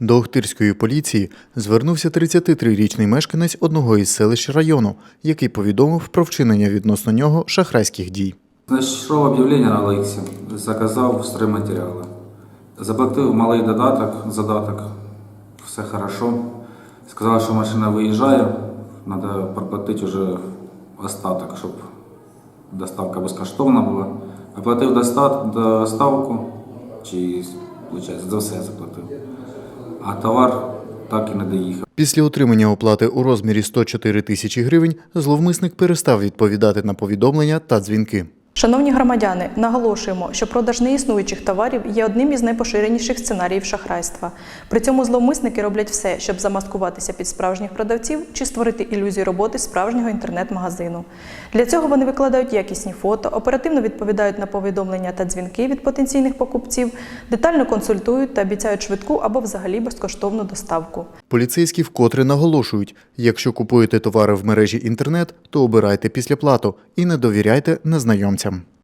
До Охтирської поліції звернувся 33-річний мешканець одного із селищ району, який повідомив про вчинення відносно нього шахрайських дій. Знайшов об'явлення на Олексі, заказав стройматеріали. Заплатив малий додаток, задаток, все хорошо. Сказав, що машина виїжджає, треба проплатити вже остаток, щоб доставка безкоштовна була. Оплатив доста- доставку, чи виходить, за все заплатив. А товар так і не доїхав. Після отримання оплати у розмірі 104 тисячі гривень зловмисник перестав відповідати на повідомлення та дзвінки. Шановні громадяни, наголошуємо, що продаж неіснуючих товарів є одним із найпоширеніших сценаріїв шахрайства. При цьому зловмисники роблять все, щоб замаскуватися під справжніх продавців чи створити ілюзію роботи справжнього інтернет-магазину. Для цього вони викладають якісні фото, оперативно відповідають на повідомлення та дзвінки від потенційних покупців, детально консультують та обіцяють швидку або взагалі безкоштовну доставку. Поліцейські вкотре наголошують, якщо купуєте товари в мережі інтернет, то обирайте після плату і не довіряйте незнайомцям. him.